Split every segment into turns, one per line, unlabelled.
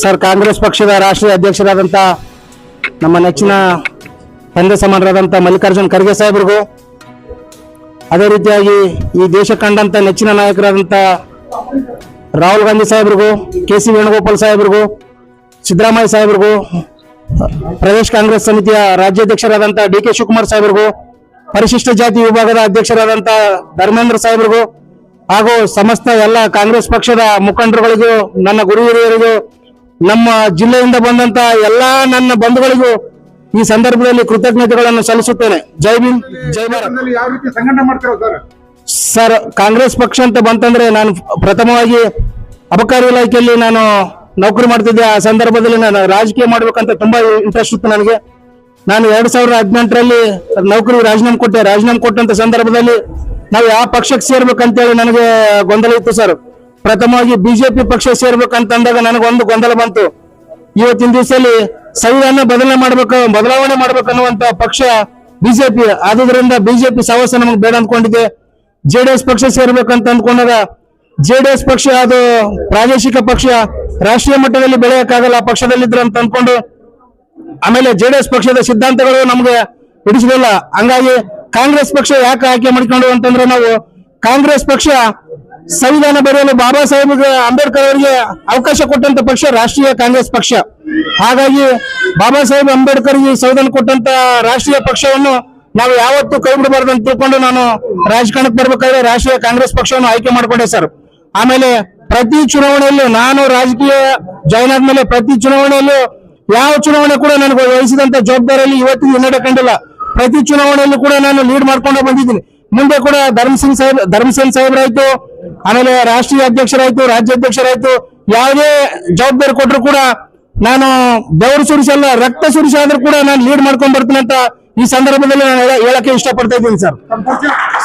Sir, Congress ಪಕ್ಷದ ರಾಷ್ಟ್ರೀಯ ಅಧ್ಯಕ್ಷರಾದಂಥ ನಮ್ಮ ನೆಚ್ಚಿನ ತಂದೆ ಸಮಾನರಾದಂಥ ಮಲ್ಲಿಕಾರ್ಜುನ್ ಖರ್ಗೆ ಸಾಹೇಬ್ರಿಗೂ, ಅದೇ ರೀತಿಯಾಗಿ ಈ ದೇಶ ಕಂಡಂತ ನೆಚ್ಚಿನ ನಾಯಕರಾದಂಥ ರಾಹುಲ್ ಗಾಂಧಿ ಸಾಹೇಬ್ರಿಗೂ, ಕೆ ಸಿ ವೇಣುಗೋಪಾಲ್ ಸಾಹೇಬ್ರಿಗೂ, ಸಿದ್ದರಾಮಯ್ಯ ಸಾಹೇಬ್ರಿಗೂ, ಪ್ರದೇಶ್ ಕಾಂಗ್ರೆಸ್ ಸಮಿತಿಯ ರಾಜ್ಯಾಧ್ಯಕ್ಷರಾದಂಥ ಡಿ ಕೆ ಶಿವಕುಮಾರ್ ಸಾಹೇಬ್ರಿಗೂ, ಪರಿಶಿಷ್ಟ ಜಾತಿ ವಿಭಾಗದ ಅಧ್ಯಕ್ಷರಾದಂಥ ಧರ್ಮೇಂದ್ರ ಸಾಹೇಬ್ರಿಗೂ ಹಾಗೂ ಸಮಸ್ತ ಎಲ್ಲ ಕಾಂಗ್ರೆಸ್ ಪಕ್ಷದ ಮುಖಂಡರುಗಳಿಗೂ, ನನ್ನ ಗುರು ನಮ್ಮ ಜಿಲ್ಲೆಯಿಂದ ಬಂದಂತ ಎಲ್ಲಾ ನನ್ನ ಬಂಧುಗಳಿಗೂ ಈ ಸಂದರ್ಭದಲ್ಲಿ ಕೃತಜ್ಞತೆಗಳನ್ನು ಸಲ್ಲಿಸುತ್ತೇನೆ. ಜೈ ಭೀಮ್ ಜೈ ಭಾರತ್.
ಸರ್?
ಕಾಂಗ್ರೆಸ್ ಪಕ್ಷ ಅಂತ ಬಂತಂದ್ರೆ ನಾನು ಪ್ರಥಮವಾಗಿ ಅಬಕಾರಿ ಇಲಾಖೆಯಲ್ಲಿ ನಾನು ನೌಕರಿ ಮಾಡ್ತಿದ್ದೆ. ಆ ಸಂದರ್ಭದಲ್ಲಿ ನಾನು ರಾಜಕೀಯ ಮಾಡ್ಬೇಕಂತ ತುಂಬಾ ಇಂಟ್ರೆಸ್ಟ್ ಇತ್ತು ನನಗೆ. ನಾನು ಎರಡ್ ಸಾವಿರದ ಹದಿನೆಂಟರಲ್ಲಿ ನೌಕರಿ ರಾಜೀನಾಮೆ ಕೊಟ್ಟೆ. ರಾಜೀನಾಮೆ ಕೊಟ್ಟಂತ ಸಂದರ್ಭದಲ್ಲಿ ನಾವು ಯಾವ ಪಕ್ಷಕ್ಕೆ ಸೇರ್ಬೇಕಂತೇಳಿ ನನಗೆ ಗೊಂದಲ ಇತ್ತು ಸರ್. ಪ್ರಥಮವಾಗಿ ಬಿಜೆಪಿ ಪಕ್ಷ ಸೇರ್ಬೇಕಂತಂದಾಗ ನನಗೊಂದು ಗೊಂದಲ ಬಂತು. ಇವತ್ತಿನ ದಿವಸದಲ್ಲಿ ಸಂವಿಧಾನ ಬದಲಾವಣೆ ಮಾಡ್ಬೇಕು, ಬದಲಾವಣೆ ಮಾಡ್ಬೇಕನ್ನುವಂತ ಪಕ್ಷ ಬಿಜೆಪಿ. ಆದುದರಿಂದ ಬಿಜೆಪಿ ಸಹವಾಸ ನಮಗೆ ಬೇಡ ಅಂದ್ಕೊಂಡಿದೆ ಜೆಡಿಎಸ್ ಪಕ್ಷ ಸೇರ್ಬೇಕಂತ ಅಂದ್ಕೊಂಡಾಗ ಜೆಡಿಎಸ್ ಪಕ್ಷ ಅದು ಪ್ರಾದೇಶಿಕ ಪಕ್ಷ, ರಾಷ್ಟ್ರೀಯ ಮಟ್ಟದಲ್ಲಿ ಬೆಳೆಯಕ್ಕಾಗಲ್ಲ, ಆ ಪಕ್ಷದಲ್ಲಿದ್ರು ಅಂತ ಅಂದ್ಕೊಂಡು ಆಮೇಲೆ ಜೆಡಿಎಸ್ ಪಕ್ಷದ ಸಿದ್ಧಾಂತಗಳು ನಮ್ಗೆ ಹಿಡಿಸಲಿಲ್ಲ ಹಂಗಾಗಿ ಕಾಂಗ್ರೆಸ್ ಪಕ್ಷ ಯಾಕೆ ಆಯ್ಕೆ ಮಾಡಿಕೊಂಡು ಅಂತಂದ್ರೆ ನಾವು ಕಾಂಗ್ರೆಸ್ ಪಕ್ಷ ಸಂವಿಧಾನ ಬರೆಯಲು ಬಾಬಾ ಸಾಹೇಬ್ ಅಂಬೇಡ್ಕರ್ ಅವರಿಗೆ ಅವಕಾಶ ಕೊಟ್ಟಂತ ಪಕ್ಷ ರಾಷ್ಟ್ರೀಯ ಕಾಂಗ್ರೆಸ್ ಪಕ್ಷ. ಹಾಗಾಗಿ ಬಾಬಾ ಸಾಹೇಬ್ ಅಂಬೇಡ್ಕರ್ ಈ ಸಂವಿಧಾನ ಕೊಟ್ಟಂತ ರಾಷ್ಟ್ರೀಯ ಪಕ್ಷವನ್ನು ನಾವು ಯಾವತ್ತೂ ಕೈ ಬಿಡಬಾರ್ದು ಅಂತ ತಿಳ್ಕೊಂಡು ನಾನು ರಾಜಕಾರಣಕ್ಕೆ ಬರ್ಬೇಕಾದ್ರೆ ರಾಷ್ಟ್ರೀಯ ಕಾಂಗ್ರೆಸ್ ಪಕ್ಷವನ್ನು ಆಯ್ಕೆ ಮಾಡಿಕೊಂಡೆ ಸರ್. ಆಮೇಲೆ ಪ್ರತಿ ಚುನಾವಣೆಯಲ್ಲೂ ನಾನು ರಾಜಕೀಯ ಜಾಯ್ನ್ ಆದ್ಮೇಲೆ ಪ್ರತಿ ಚುನಾವಣೆಯಲ್ಲೂ ಯಾವ ಚುನಾವಣೆ ಕೂಡ ನನಗೆ ವಹಿಸಿದಂತ ಜವಾಬ್ದಾರಿಯಲ್ಲಿ ಇವತ್ತಿಗೆ ಹಿನ್ನಡೆ ಕಂಡಿಲ್ಲ. ಪ್ರತಿ ಚುನಾವಣೆಯಲ್ಲೂ ಕೂಡ ನಾನು ಲೀಡ್ ಮಾಡ್ಕೊಂಡು ಬಂದಿದ್ದೀನಿ. ಮುಂದೆ ಕೂಡ ಧರ್ಮಸಿಂಗ್ ಸಾಹೇಬ್, ಧರ್ಮಸೇನ್ ಸಾಹೇಬ್ರಾಯ್ತು ಆಮೇಲೆ ರಾಷ್ಟ್ರೀಯ ಅಧ್ಯಕ್ಷರಾಯ್ತು ರಾಜ್ಯಾಧ್ಯಕ್ಷರಾಯ್ತು ಯಾವುದೇ ಜವಾಬ್ದಾರಿ ಕೊಟ್ಟರು ಕೂಡ ನಾನು ಬೆವರು ಸುರಿಸಲ್ಲ ರಕ್ತ ಸುರಿಸಾದ್ರೂ ಕೂಡ ನಾನು ಲೀಡ್ ಮಾಡ್ಕೊಂಡ್ ಬರ್ತೀನಿ ಅಂತ ಈ ಸಂದರ್ಭದಲ್ಲಿ ನಾನು ಹೇಳ- ಹೇಳಕ್ಕೆ ಇಷ್ಟಪಡ್ತಾ ಇದ್ದೀನಿ ಸರ್.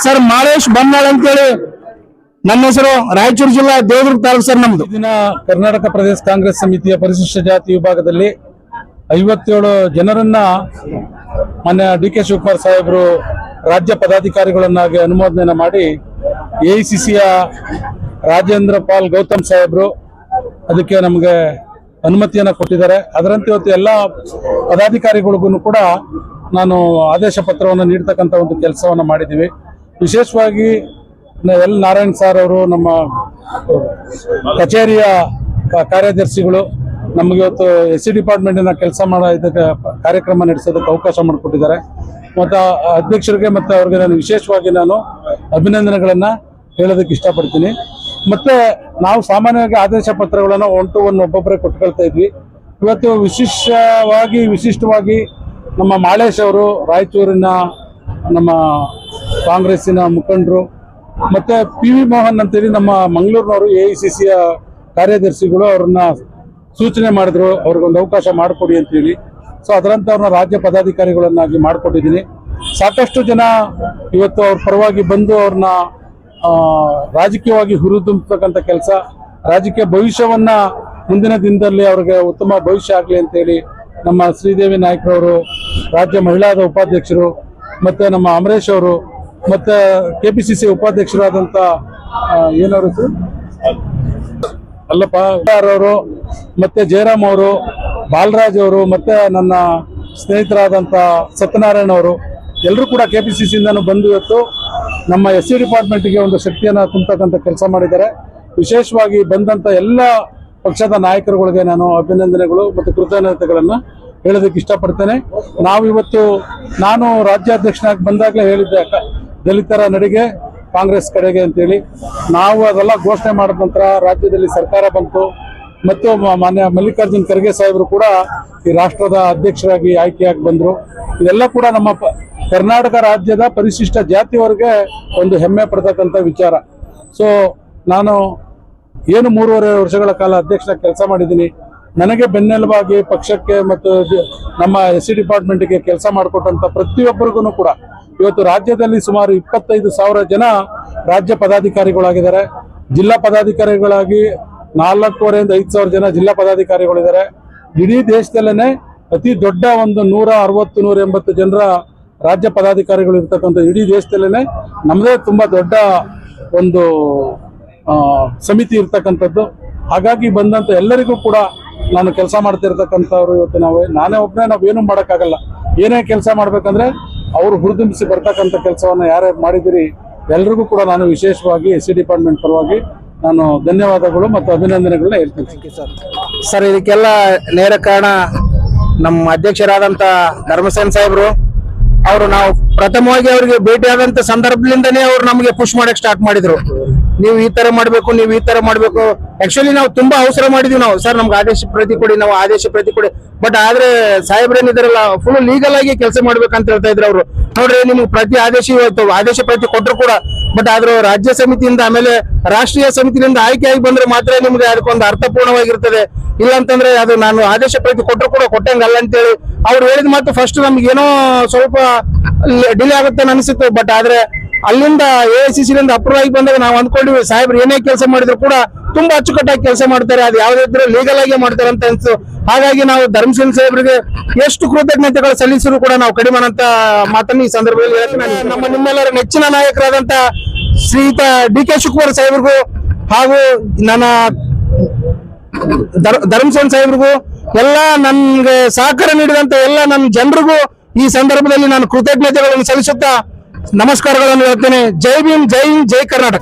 ಸರ್, ಮಾಳೇಶ್ ಬನ್ನಾಳ್ ಅಂತೇಳಿ ನನ್ನ ಹೆಸರು ರಾಯಚೂರು ಜಿಲ್ಲಾ ದೇವದುರ್ಗ ತಾಲೂಕು ಸರ್ ನಮ್ದು.
ದಿನ ಕರ್ನಾಟಕ ಪ್ರದೇಶ ಕಾಂಗ್ರೆಸ್ ಸಮಿತಿಯ ಪರಿಶಿಷ್ಟ ಜಾತಿ ವಿಭಾಗದಲ್ಲಿ ಐವತ್ತೇಳು ಜನರನ್ನ ಮಾನ್ಯ ಡಿ ಕೆ ಶಿವಕುಮಾರ್ ಸಾಹೇಬರು ರಾಜ್ಯ ಪದಾಧಿಕಾರಿಗಳನ್ನಾಗಿ ಅನುಮೋದನೆ ಮಾಡಿ ಎಐಸಿಸಿಯ ರಾಜೇಂದ್ರ ಪಾಲ್ ಗೌತಮ್ ಸಾಹೇಬರು ಅದಕ್ಕೆ ನಮಗೆ ಅನುಮತಿಯನ್ನು ಕೊಟ್ಟಿದ್ದಾರೆ. ಅದರಂತೆ ಇವತ್ತು ಎಲ್ಲ ಪದಾಧಿಕಾರಿಗಳಿಗೂ ಕೂಡ ನಾನು ಆದೇಶ ಪತ್ರವನ್ನು ನೀಡ್ತಕ್ಕಂಥ ಒಂದು ಕೆಲಸವನ್ನು ಮಾಡಿದ್ದೀವಿ. ವಿಶೇಷವಾಗಿ ಎಲ್ ನಾರಾಯಣ್ ಸಾರ್ ಅವರು ನಮ್ಮ ಕಚೇರಿಯ ಕಾರ್ಯದರ್ಶಿಗಳು ನಮಗೆ ಇವತ್ತು ಎಸ್ ಸಿ ಡಿಪಾರ್ಟ್ಮೆಂಟಿನ ಕೆಲಸ ಮಾಡ ಇದಕ್ಕೆ ಕಾರ್ಯಕ್ರಮ ನಡೆಸೋದಕ್ಕೆ ಅವಕಾಶ ಮಾಡಿಕೊಟ್ಟಿದ್ದಾರೆ. ಮತ್ತು ಅಧ್ಯಕ್ಷರಿಗೆ ಮತ್ತು ಅವ್ರಿಗೆ ನಾನು ವಿಶೇಷವಾಗಿ ನಾನು ಅಭಿನಂದನೆಗಳನ್ನು ಹೇಳೋದಕ್ಕೆ ಇಷ್ಟಪಡ್ತೀನಿ. ಮತ್ತೆ ನಾವು ಸಾಮಾನ್ಯವಾಗಿ ಆದೇಶ ಪತ್ರಗಳನ್ನು ಒನ್ ಟು ಒನ್ ಒಬ್ಬೊಬ್ಬರೇ ಕೊಟ್ಕೊಳ್ತಾ ಇದ್ವಿ. ಇವತ್ತು ವಿಶಿಷ್ಟವಾಗಿ ವಿಶಿಷ್ಟವಾಗಿ ನಮ್ಮ ಮಾಳೇಶ್ ಅವರು, ರಾಯಚೂರಿನ ನಮ್ಮ ಕಾಂಗ್ರೆಸ್ಸಿನ ಮುಖಂಡರು, ಮತ್ತೆ ಪಿ ವಿ ಮೋಹನ್ ಅಂತೇಳಿ ನಮ್ಮ ಮಂಗಳೂರಿನವರು ಎ ಐ ಸಿ ಸಿಯ ಕಾರ್ಯದರ್ಶಿಗಳು ಅವ್ರನ್ನ ಸೂಚನೆ ಮಾಡಿದ್ರು. ಅವ್ರಿಗೊಂದು ಅವಕಾಶ ಮಾಡಿಕೊಡಿ ಅಂತೇಳಿ. ಸೊ ಅದರಂತೆ ಅವ್ರನ್ನ ರಾಜ್ಯ ಪದಾಧಿಕಾರಿಗಳನ್ನಾಗಿ ಮಾಡಿಕೊಟ್ಟಿದ್ದೀನಿ ಸಾಕಷ್ಟು ಜನ ಇವತ್ತು ಅವ್ರ ಪರವಾಗಿ ಬಂದು ಅವ್ರನ್ನ ರಾಜಕೀಯವಾಗಿ ಹುರಿದುಂಬತಕ್ಕಂಥ ಕೆಲಸ, ರಾಜಕೀಯ ಭವಿಷ್ಯವನ್ನ ಮುಂದಿನ ದಿನದಲ್ಲಿ ಅವ್ರಿಗೆ ಉತ್ತಮ ಭವಿಷ್ಯ ಆಗಲಿ ಅಂತೇಳಿ ನಮ್ಮ ಶ್ರೀದೇವಿ ನಾಯ್ಕರವರು ರಾಜ್ಯ ಮಹಿಳಾದ ಉಪಾಧ್ಯಕ್ಷರು, ಮತ್ತೆ ನಮ್ಮ ಅಮರೇಶ್ ಅವರು, ಮತ್ತೆ ಕೆಪಿಸಿಸಿ ಸಿ ಸಿ ಉಪಾಧ್ಯಕ್ಷರಾದಂಥ ಏನವರು ಅಲ್ಲಪ್ಪ ಅವರು, ಮತ್ತೆ ಜಯರಾಮ್ ಅವರು, ಬಾಲರಾಜ್ ಅವರು, ಮತ್ತೆ ನನ್ನ ಸ್ನೇಹಿತರಾದಂಥ ಸತ್ಯನಾರಾಯಣ ಅವರು ಎಲ್ಲರೂ ಕೂಡ ಕೆ ಪಿ ಸಿ ಸಿಯಿಂದನೂ ಬಂದು ಇವತ್ತು ನಮ್ಮ ಎಸ್ ಸಿ ಡಿಪಾರ್ಟ್ಮೆಂಟ್ಗೆ ಒಂದು ಶಕ್ತಿಯನ್ನು ತುಂಬತಕ್ಕಂಥ ಕೆಲಸ ಮಾಡಿದ್ದಾರೆ. ವಿಶೇಷವಾಗಿ ಬಂದಂಥ ಎಲ್ಲ ಪಕ್ಷದ ನಾಯಕರುಗಳಿಗೆ ನಾನು ಅಭಿನಂದನೆಗಳು ಮತ್ತು ಕೃತಜ್ಞತೆಗಳನ್ನು ಹೇಳೋದಕ್ಕೆ ಇಷ್ಟಪಡ್ತೇನೆ. ನಾವು ಇವತ್ತು ನಾನು ರಾಜ್ಯಾಧ್ಯಕ್ಷನಾಗಿ ಬಂದಾಗಲೇ ಹೇಳಿದ್ದೆ ದಲಿತರ ನಡಿಗೆ ಕಾಂಗ್ರೆಸ್ ಕಡೆಗೆ ಅಂತೇಳಿ. ನಾವು ಅದೆಲ್ಲ ಘೋಷಣೆ ಮಾಡಿದ ನಂತರ ರಾಜ್ಯದಲ್ಲಿ ಸರ್ಕಾರ ಬಂತು. ಮತ್ತು ಮಾನ್ಯ ಮಲ್ಲಿಕಾರ್ಜುನ್ ಖರ್ಗೆ ಸಾಹೇಬರು ಕೂಡ ಈ ರಾಷ್ಟ್ರದ ಅಧ್ಯಕ್ಷರಾಗಿ ಆಯ್ಕೆಯಾಗಿ ಬಂದರು. ಇದೆಲ್ಲ ಕೂಡ ನಮ್ಮ ಕರ್ನಾಟಕ ರಾಜ್ಯದ ಪರಿಶಿಷ್ಟ ಜಾತಿಯವರಿಗೆ ಒಂದು ಹೆಮ್ಮೆ ಪಡ್ತಕ್ಕಂಥ ವಿಚಾರ. ಸೊ ನಾನು ಏನು ಮೂರುವರೆ ವರ್ಷಗಳ ಕಾಲ ಅಧ್ಯಕ್ಷ ಕೆಲಸ ಮಾಡಿದ್ದೀನಿ. ನನಗೆ ಬೆನ್ನೆಲುಬಾಗಿ ಪಕ್ಷಕ್ಕೆ ಮತ್ತು ನಮ್ಮ ಎಸ್ ಸಿ ಡಿಪಾರ್ಟ್ಮೆಂಟ್ಗೆ ಕೆಲಸ ಮಾಡಿಕೊಟ್ಟಂಥ ಪ್ರತಿಯೊಬ್ಬರಿಗೂ ಕೂಡ ಇವತ್ತು ರಾಜ್ಯದಲ್ಲಿ ಸುಮಾರು ಇಪ್ಪತ್ತೈದು ಸಾವಿರ ಜನ ರಾಜ್ಯ ಪದಾಧಿಕಾರಿಗಳಾಗಿದ್ದಾರೆ. ಜಿಲ್ಲಾ ಪದಾಧಿಕಾರಿಗಳಾಗಿ ನಾಲ್ಕೂವರೆಯಿಂದ ಐದು ಸಾವಿರ ಜನ ಜಿಲ್ಲಾ ಪದಾಧಿಕಾರಿಗಳಿದ್ದಾರೆ. ಇಡೀ ದೇಶದಲ್ಲೇ ಅತಿ ದೊಡ್ಡ ಒಂದು ನೂರ ಅರವತ್ತು, ನೂರ ಎಂಬತ್ತು ಜನರ ರಾಜ್ಯ ಪದಾಧಿಕಾರಿಗಳು ಇರ್ತಕ್ಕಂಥ ಇಡೀ ದೇಶದಲ್ಲೇ ನಮ್ಮದೇ ತುಂಬ ದೊಡ್ಡ ಒಂದು ಸಮಿತಿ ಇರ್ತಕ್ಕಂಥದ್ದು. ಹಾಗಾಗಿ ಬಂದಂತ ಎಲ್ಲರಿಗೂ ಕೂಡ ನಾನು ಕೆಲಸ ಮಾಡ್ತಿರ್ತಕ್ಕಂಥವ್ರು ಇವತ್ತು ನಾವು, ನಾನೇ ಒಬ್ಬನೇ ನಾವೇನು ಮಾಡೋಕ್ಕಾಗಲ್ಲ. ಏನೇ ಕೆಲಸ ಮಾಡ್ಬೇಕಂದ್ರೆ ಅವರು ಹುರಿದುಂಬಿಸಿ ಬರ್ತಕ್ಕಂಥ ಕೆಲಸವನ್ನು ಯಾರ್ಯಾರು ಮಾಡಿದಿರಿ, ಎಲ್ರಿಗೂ ಕೂಡ ನಾನು ವಿಶೇಷವಾಗಿ ಎಸ್ ಸಿ ಡಿಪಾರ್ಟ್ಮೆಂಟ್ ಪರವಾಗಿ ನಾನು ಧನ್ಯವಾದಗಳು ಮತ್ತು ಅಭಿನಂದನೆಗಳನ್ನ ಹೇಳ್ತೀನಿ.
ಸರ್ ಸರ್ ಇದಕ್ಕೆಲ್ಲ ನೇರ ಕಾರಣ ನಮ್ಮ ಅಧ್ಯಕ್ಷರಾದಂಥ ಧರ್ಮಸೇನ್ ಸಾಹೇಬ್ರು ಅವರು ನಾವು ಪ್ರಥಮವಾಗಿ ಅವರಿಗೆ ಆದಂತ ಸಂದರ್ಭದಿಂದನೇ ಅವ್ರು ನಮಗೆ ಪುಷ್ ಮಾಡಕ್ ಸ್ಟಾರ್ಟ್ ಮಾಡಿದ್ರು. ನೀವು ಈ ತರ ಮಾಡ್ಬೇಕು, ನೀವು ಈ ತರ ಮಾಡ್ಬೇಕು. ಆಕ್ಚುಲಿ ನಾವು ತುಂಬಾ ಅವಸರ ಮಾಡಿದ್ವಿ ನಾವು. ಸರ್ ನಮ್ಗೆ ಆದೇಶ ಪ್ರತಿ ಕೊಡಿ, ನಾವು ಆದೇಶ ಪ್ರತಿ ಕೊಡಿ. ಬಟ್ ಆದ್ರೆ ಸಾಹೇಬ್ರೇನಿದಾರಲ್ಲ ಫುಲ್ ಲೀಗಲ್ ಆಗಿ ಕೆಲಸ ಮಾಡ್ಬೇಕಂತ ಹೇಳ್ತಾ ಇದ್ರು ಅವರು. ನೋಡ್ರಿ, ನಿಮ್ಗೆ ಪ್ರತಿ ಆದೇಶ ಇವತ್ತು, ಆದೇಶ ಪ್ರತಿ ಕೊಟ್ಟರು ಕೂಡ ಬಟ್ ಆದ್ರೂ ರಾಜ್ಯ ಸಮಿತಿಯಿಂದ ಆಮೇಲೆ ರಾಷ್ಟ್ರೀಯ ಸಮಿತಿಯಿಂದ ಆಯ್ಕೆ ಆಗಿ ಬಂದ್ರೆ ಮಾತ್ರ ನಿಮ್ಗೆ ಅದಕ್ಕೊಂದು ಅರ್ಥಪೂರ್ಣವಾಗಿರ್ತದೆ. ಇಲ್ಲ ಅಂತಂದ್ರೆ ಅದು ನಾನು ಆದೇಶ ಪ್ರತಿ ಕೊಟ್ಟರು ಕೂಡ ಕೊಟ್ಟಂಗಲ್ಲ ಅಂತೇಳಿ ಅವ್ರು ಹೇಳಿದ ಮಾತು ಫಸ್ಟ್ ನಮ್ಗೆ ಏನೋ ಸ್ವಲ್ಪ ಡಿಲೇ ಆಗುತ್ತೆ ಅನಿಸಿತ್ತು ಬಟ್ ಆದ್ರೆ ಅಲ್ಲಿಂದ ಎ ಐ ಸಿ ಸಿಲಿಂದ ಅಪ್ರೂವ್ ಆಗಿ ಬಂದಾಗ ನಾವು ಅಂದ್ಕೊಂಡಿವಿ, ಸಾಹೇಬ್ರು ಏನೇ ಕೆಲಸ ಮಾಡಿದ್ರು ಕೂಡ ತುಂಬಾ ಅಚ್ಚುಕಟ್ಟಾಗಿ ಕೆಲಸ ಮಾಡ್ತಾರೆ, ಅದು ಯಾವ್ದಿದ್ರು ಲೀಗಲ್ ಆಗಿ ಮಾಡ್ತಾರೆ ಅಂತ ಅನ್ಸು ಹಾಗಾಗಿ ನಾವು ಧರ್ಮಸಿಂಗ್ ಸಾಹೇಬ್ರಿಗೆ ಎಷ್ಟು ಕೃತಜ್ಞತೆಗಳು ಸಲ್ಲಿಸಿದ್ರು ಕೂಡ ನಾವು ಕಡಿಮೆ ಅಂತ ಮಾತನ್ನು ಈ ಸಂದರ್ಭದಲ್ಲಿ. ನಮ್ಮ ನಿಮ್ಮೆಲ್ಲರ ನೆಚ್ಚಿನ ನಾಯಕರಾದಂತ ಶ್ರೀಯುತ ಡಿ ಕೆ ಶಿವಕುಮಾರ್ ಸಾಹೇಬ್ರಿಗೂ ಹಾಗೂ ನನ್ನ ಧರ್ಮಸೇನ್ ಸಾಹೇಬ್ರಿಗೂ ಎಲ್ಲ ನನ್ಗೆ ಸಹಕಾರ ನೀಡಿದಂತ ಎಲ್ಲ ನನ್ನ ಜನರಿಗೂ ಈ ಸಂದರ್ಭದಲ್ಲಿ ನಾನು ಕೃತಜ್ಞತೆಗಳನ್ನು ಸಲ್ಲಿಸುತ್ತಾ ನಮಸ್ಕಾರಗಳನ್ನು ಹೇಳ್ತೇನೆ. ಜೈ ಭೀಮ್, ಜೈ ಹಿಂದ್, ಜೈ ಕರ್ನಾಟಕ.